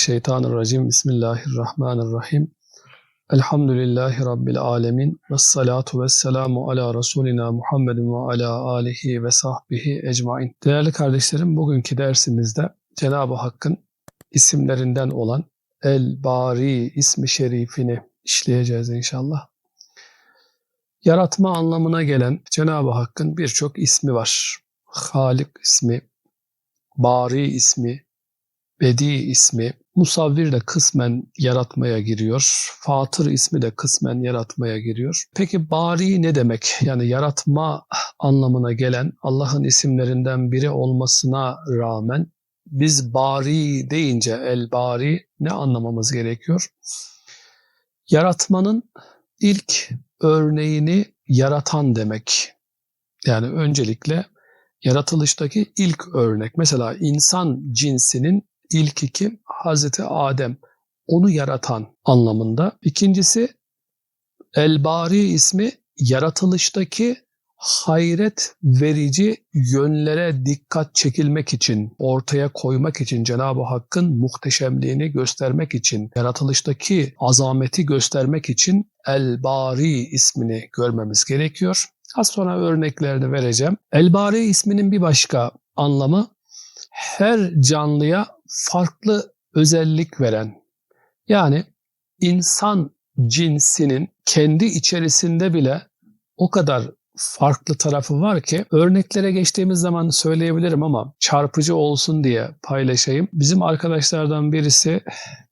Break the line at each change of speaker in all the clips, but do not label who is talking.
Mineşşeytanirracim. Bismillahirrahmanirrahim. Elhamdülillahi Rabbil alemin. Ve salatu ve selamu ala Resulina Muhammedin ve ala alihi ve sahbihi ecmain. Değerli kardeşlerim, bugünkü dersimizde Cenab-ı Hakk'ın isimlerinden olan El Bari ismi şerifini işleyeceğiz inşallah. Yaratma anlamına gelen Cenab-ı Hakk'ın birçok ismi var. Halik ismi, Bari ismi, Bedi ismi, Musavvir de kısmen yaratmaya giriyor. Fatır ismi de kısmen yaratmaya giriyor. Peki bari ne demek? Yani yaratma anlamına gelen Allah'ın isimlerinden biri olmasına rağmen biz bari deyince el bari ne anlamamız gerekiyor? Yaratmanın ilk örneğini yaratan demek. Yani öncelikle yaratılıştaki ilk örnek. Mesela insan cinsinin İlki kim? Hazreti Adem. Onu yaratan anlamında. İkincisi El-Bari ismi yaratılıştaki hayret verici yönlere dikkat çekilmek için, ortaya koymak için, Cenab-ı Hakk'ın muhteşemliğini göstermek için, yaratılıştaki azameti göstermek için El-Bari ismini görmemiz gerekiyor. Az sonra örneklerini vereceğim. El-Bari isminin bir başka anlamı her canlıya farklı özellik veren yani insan cinsinin kendi içerisinde bile o kadar farklı tarafı var ki örneklere geçtiğimiz zaman söyleyebilirim ama çarpıcı olsun diye paylaşayım. Bizim arkadaşlardan birisi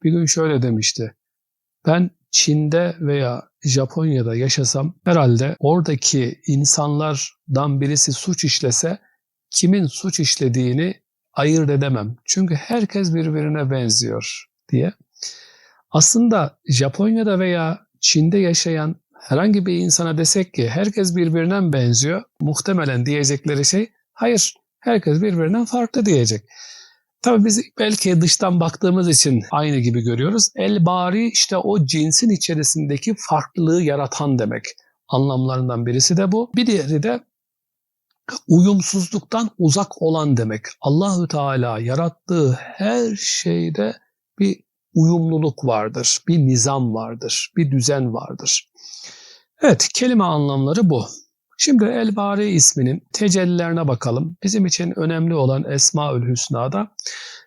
bir gün şöyle demişti. Ben Çin'de veya Japonya'da yaşasam herhalde oradaki insanlardan birisi suç işlese kimin suç işlediğini ayırt edemem. Çünkü herkes birbirine benziyor diye. Aslında Japonya'da veya Çin'de yaşayan herhangi bir insana desek ki herkes birbirinden benziyor, muhtemelen diyecekleri şey hayır, herkes birbirinden farklı diyecek. Tabii biz belki dıştan baktığımız için aynı gibi görüyoruz. El bari işte o cinsin içerisindeki farklılığı yaratan demek. Anlamlarından birisi de bu. Bir diğeri de uyumsuzluktan uzak olan demek. Allahü Teala yarattığı her şeyde bir uyumluluk vardır, bir nizam vardır, bir düzen vardır. Evet, kelime anlamları bu. Şimdi El-Bari isminin tecellilerine bakalım. Bizim için önemli olan Esmaül Hüsna'da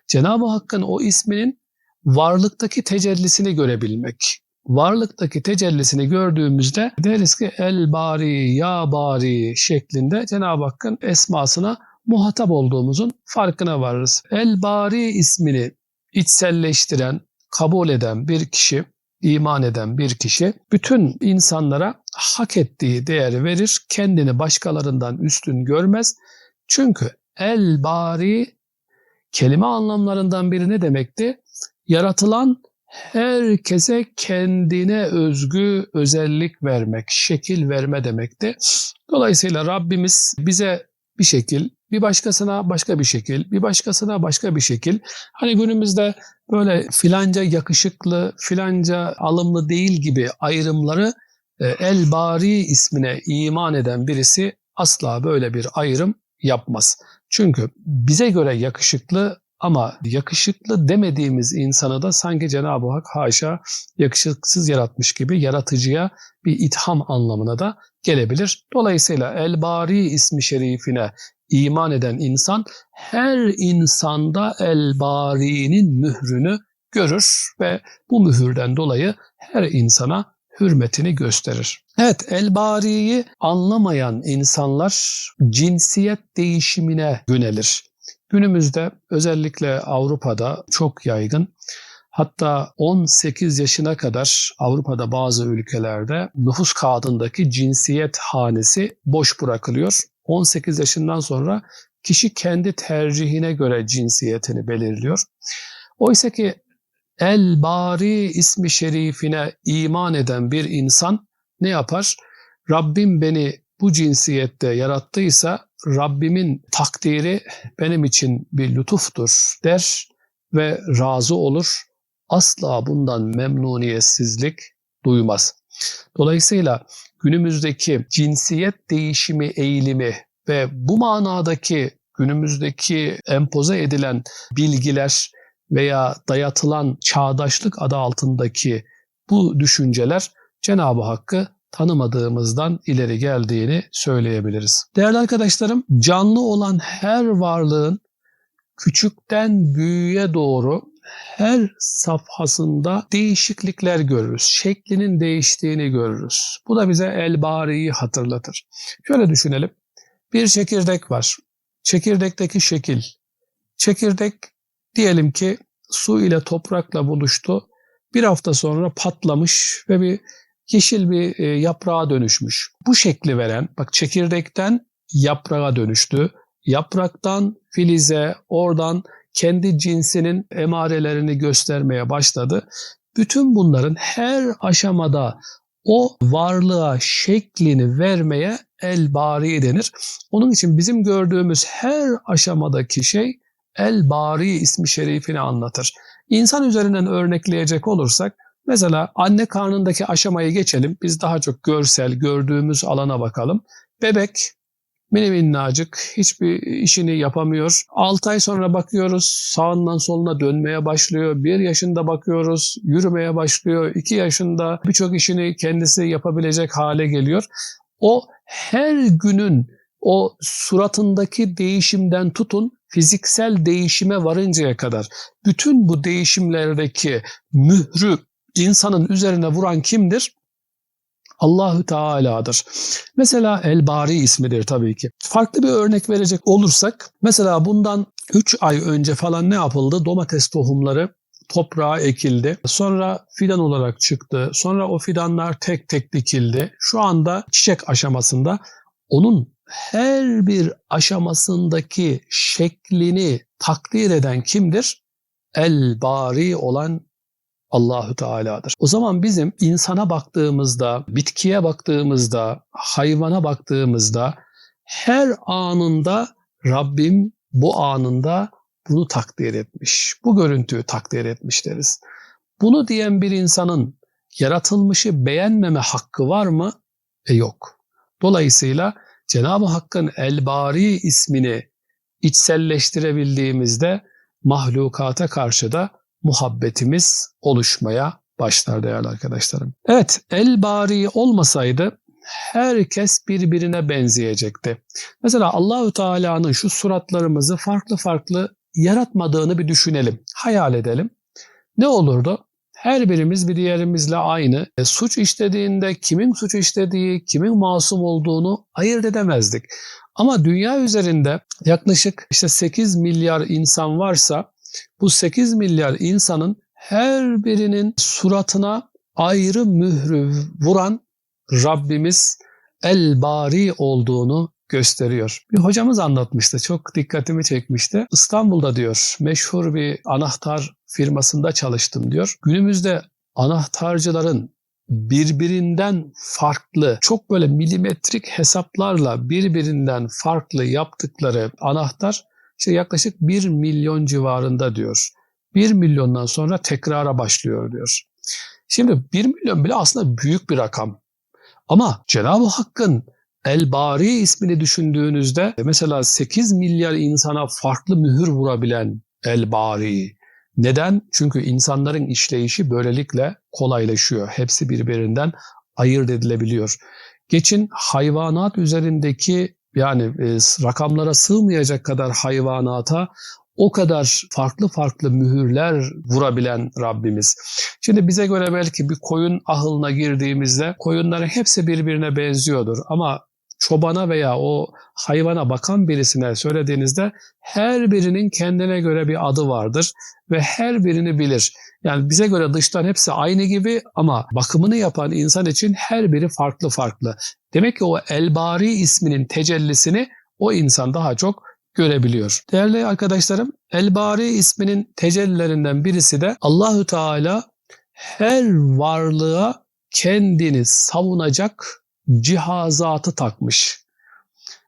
Cenab-ı Hakk'ın o isminin varlıktaki tecellisini görebilmek varlıktaki tecellisini gördüğümüzde deriz ki el bari, ya bari şeklinde Cenab-ı Hakk'ın esmasına muhatap olduğumuzun farkına varırız. El bari ismini içselleştiren, kabul eden bir kişi, iman eden bir kişi bütün insanlara hak ettiği değeri verir, kendini başkalarından üstün görmez. Çünkü el bari kelime anlamlarından biri ne demekti? Yaratılan herkese kendine özgü özellik vermek, şekil verme demekti. Dolayısıyla Rabbimiz bize bir şekil, bir başkasına başka bir şekil, bir başkasına başka bir şekil. Hani günümüzde böyle filanca yakışıklı, filanca alımlı değil gibi ayrımları e, El Bari ismine iman eden birisi asla böyle bir ayrım yapmaz. Çünkü bize göre yakışıklı ama yakışıklı demediğimiz insanı da sanki Cenab-ı Hak haşa yakışıksız yaratmış gibi yaratıcıya bir itham anlamına da gelebilir. Dolayısıyla El-Bari ismi şerifine iman eden insan her insanda El-Bari'nin mührünü görür ve bu mühürden dolayı her insana hürmetini gösterir. Evet, El-Bari'yi anlamayan insanlar cinsiyet değişimine yönelir. Günümüzde özellikle Avrupa'da çok yaygın. Hatta 18 yaşına kadar Avrupa'da bazı ülkelerde nüfus kağıdındaki cinsiyet hanesi boş bırakılıyor. 18 yaşından sonra kişi kendi tercihine göre cinsiyetini belirliyor. Oysa ki El Bari ismi şerifine iman eden bir insan ne yapar? Rabbim beni bu cinsiyette yarattıysa Rabbimin takdiri benim için bir lütuftur der ve razı olur. Asla bundan memnuniyetsizlik duymaz. Dolayısıyla günümüzdeki cinsiyet değişimi eğilimi ve bu manadaki günümüzdeki empoze edilen bilgiler veya dayatılan çağdaşlık adı altındaki bu düşünceler Cenab-ı Hakk'ı tanımadığımızdan ileri geldiğini söyleyebiliriz. Değerli arkadaşlarım, canlı olan her varlığın küçükten büyüğe doğru her safhasında değişiklikler görürüz. Şeklinin değiştiğini görürüz. Bu da bize El-Bari'yi hatırlatır. Şöyle düşünelim. Bir çekirdek var. Çekirdekteki şekil. Çekirdek diyelim ki su ile toprakla buluştu. Bir hafta sonra patlamış ve bir yeşil bir e, yaprağa dönüşmüş. Bu şekli veren, bak çekirdekten yaprağa dönüştü. Yapraktan filize, oradan kendi cinsinin emarelerini göstermeye başladı. Bütün bunların her aşamada o varlığa şeklini vermeye el bari denir. Onun için bizim gördüğümüz her aşamadaki şey el bari ismi şerifini anlatır. İnsan üzerinden örnekleyecek olursak mesela anne karnındaki aşamayı geçelim. Biz daha çok görsel gördüğümüz alana bakalım. Bebek mini minnacık hiçbir işini yapamıyor. 6 ay sonra bakıyoruz sağından soluna dönmeye başlıyor. 1 yaşında bakıyoruz yürümeye başlıyor. 2 yaşında birçok işini kendisi yapabilecek hale geliyor. O her günün o suratındaki değişimden tutun fiziksel değişime varıncaya kadar bütün bu değişimlerdeki mührü insanın üzerine vuran kimdir? Allahü Teala'dır. Mesela El Bari ismidir tabii ki. Farklı bir örnek verecek olursak mesela bundan 3 ay önce falan ne yapıldı? Domates tohumları toprağa ekildi. Sonra fidan olarak çıktı. Sonra o fidanlar tek tek dikildi. Şu anda çiçek aşamasında onun her bir aşamasındaki şeklini takdir eden kimdir? El Bari olan Allahü Teala'dır. O zaman bizim insana baktığımızda, bitkiye baktığımızda, hayvana baktığımızda her anında Rabbim bu anında bunu takdir etmiş. Bu görüntüyü takdir etmiş deriz. Bunu diyen bir insanın yaratılmışı beğenmeme hakkı var mı? E yok. Dolayısıyla Cenab-ı Hakk'ın El-Bari ismini içselleştirebildiğimizde mahlukata karşı da muhabbetimiz oluşmaya başlar değerli arkadaşlarım. Evet, El-Bari olmasaydı herkes birbirine benzeyecekti. Mesela Allahü Teala'nın şu suratlarımızı farklı farklı yaratmadığını bir düşünelim, hayal edelim. Ne olurdu? Her birimiz bir diğerimizle aynı. E, suç işlediğinde kimin suç işlediği, kimin masum olduğunu ayırt edemezdik. Ama dünya üzerinde yaklaşık işte 8 milyar insan varsa bu 8 milyar insanın her birinin suratına ayrı mührü vuran Rabbimiz El Bari olduğunu gösteriyor. Bir hocamız anlatmıştı. Çok dikkatimi çekmişti. İstanbul'da diyor meşhur bir anahtar firmasında çalıştım diyor. Günümüzde anahtarcıların birbirinden farklı, çok böyle milimetrik hesaplarla birbirinden farklı yaptıkları anahtar işte yaklaşık 1 milyon civarında diyor. 1 milyondan sonra tekrara başlıyor diyor. Şimdi 1 milyon bile aslında büyük bir rakam. Ama Cenab-ı Hakk'ın El Bari ismini düşündüğünüzde mesela 8 milyar insana farklı mühür vurabilen El Bari. Neden? Çünkü insanların işleyişi böylelikle kolaylaşıyor. Hepsi birbirinden ayırt edilebiliyor. Geçin hayvanat üzerindeki yani e, rakamlara sığmayacak kadar hayvanata o kadar farklı farklı mühürler vurabilen Rabbimiz. Şimdi bize göre belki bir koyun ahılına girdiğimizde koyunların hepsi birbirine benziyordur ama çobana veya o hayvana bakan birisine söylediğinizde her birinin kendine göre bir adı vardır ve her birini bilir. Yani bize göre dıştan hepsi aynı gibi ama bakımını yapan insan için her biri farklı farklı. Demek ki o Elbari isminin tecellisini o insan daha çok görebiliyor. Değerli arkadaşlarım, Elbari isminin tecellilerinden birisi de Allahü Teala her varlığa kendini savunacak cihazatı takmış.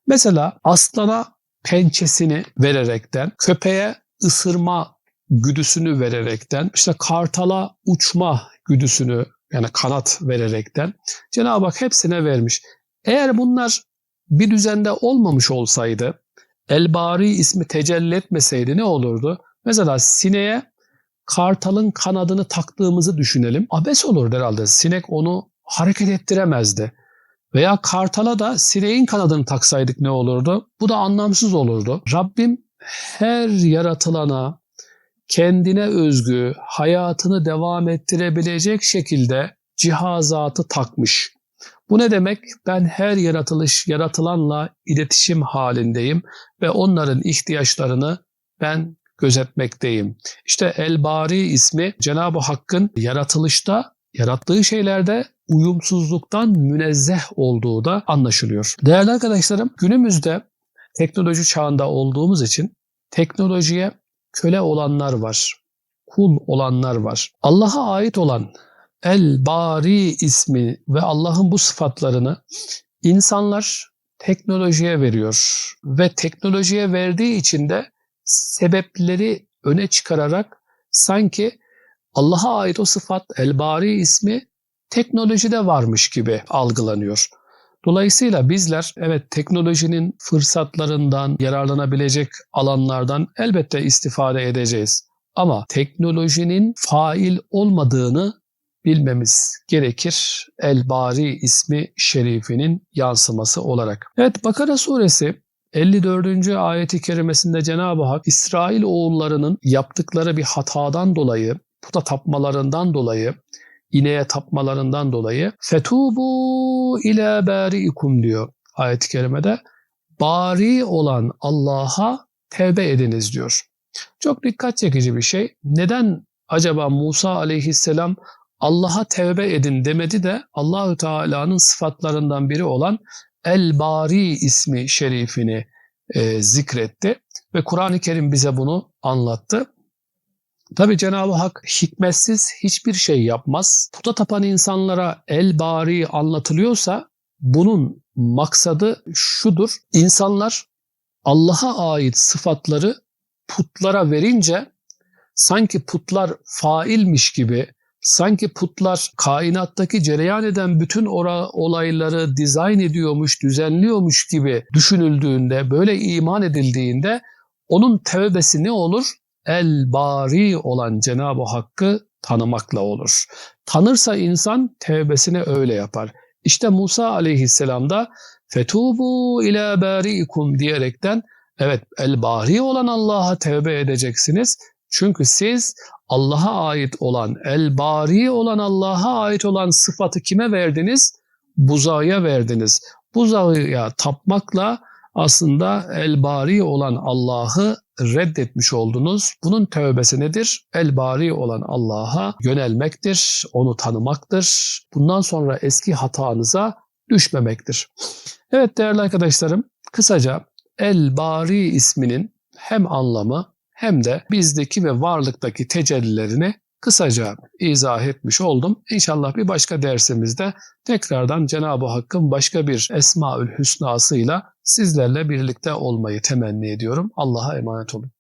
Mesela aslana pençesini vererekten, köpeğe ısırma güdüsünü vererekten, işte kartala uçma güdüsünü yani kanat vererekten Cenab-ı Hak hepsine vermiş. Eğer bunlar bir düzende olmamış olsaydı, Elbari ismi tecelli etmeseydi ne olurdu? Mesela sineğe kartalın kanadını taktığımızı düşünelim. Abes olur herhalde. Sinek onu hareket ettiremezdi. Veya kartala da sineğin kanadını taksaydık ne olurdu? Bu da anlamsız olurdu. Rabbim her yaratılana kendine özgü hayatını devam ettirebilecek şekilde cihazatı takmış. Bu ne demek? Ben her yaratılış yaratılanla iletişim halindeyim ve onların ihtiyaçlarını ben gözetmekteyim. İşte El Bari ismi Cenab-ı Hakk'ın yaratılışta, yarattığı şeylerde uyumsuzluktan münezzeh olduğu da anlaşılıyor. Değerli arkadaşlarım, günümüzde teknoloji çağında olduğumuz için teknolojiye köle olanlar var, kul olanlar var. Allah'a ait olan El Bari ismi ve Allah'ın bu sıfatlarını insanlar teknolojiye veriyor ve teknolojiye verdiği için de sebepleri öne çıkararak sanki Allah'a ait o sıfat El Bari ismi teknolojide varmış gibi algılanıyor. Dolayısıyla bizler evet teknolojinin fırsatlarından yararlanabilecek alanlardan elbette istifade edeceğiz. Ama teknolojinin fail olmadığını bilmemiz gerekir. El Bari ismi şerifinin yansıması olarak. Evet Bakara suresi 54. ayeti kerimesinde Cenab-ı Hak İsrail oğullarının yaptıkları bir hatadan dolayı, puta tapmalarından dolayı, ineğe tapmalarından dolayı fetubu ila bariikum diyor ayet-i kerimede. Bari olan Allah'a tevbe ediniz diyor. Çok dikkat çekici bir şey. Neden acaba Musa aleyhisselam Allah'a tevbe edin demedi de Allahü Teala'nın sıfatlarından biri olan El Bari ismi şerifini e, zikretti ve Kur'an-ı Kerim bize bunu anlattı. Tabi Cenab-ı Hak hikmetsiz hiçbir şey yapmaz. Puta tapan insanlara El Bari anlatılıyorsa bunun maksadı şudur. İnsanlar Allah'a ait sıfatları putlara verince sanki putlar failmiş gibi sanki putlar kainattaki cereyan eden bütün olayları dizayn ediyormuş, düzenliyormuş gibi düşünüldüğünde, böyle iman edildiğinde onun tevbesi ne olur? El bari olan Cenab-ı Hakk'ı tanımakla olur. Tanırsa insan tevbesini öyle yapar. İşte Musa aleyhisselam da fetubu ila bariikum diyerekten evet el bari olan Allah'a tevbe edeceksiniz. Çünkü siz Allah'a ait olan, el bari olan Allah'a ait olan sıfatı kime verdiniz? Buzağıya verdiniz. Buzağıya tapmakla aslında el bari olan Allah'ı reddetmiş oldunuz. Bunun tövbesi nedir? El bari olan Allah'a yönelmektir, onu tanımaktır. Bundan sonra eski hatanıza düşmemektir. Evet değerli arkadaşlarım, kısaca El Bari isminin hem anlamı hem de bizdeki ve varlıktaki tecellilerini kısaca izah etmiş oldum. İnşallah bir başka dersimizde tekrardan Cenab-ı Hakk'ın başka bir Esmaül Hüsna'sıyla sizlerle birlikte olmayı temenni ediyorum. Allah'a emanet olun.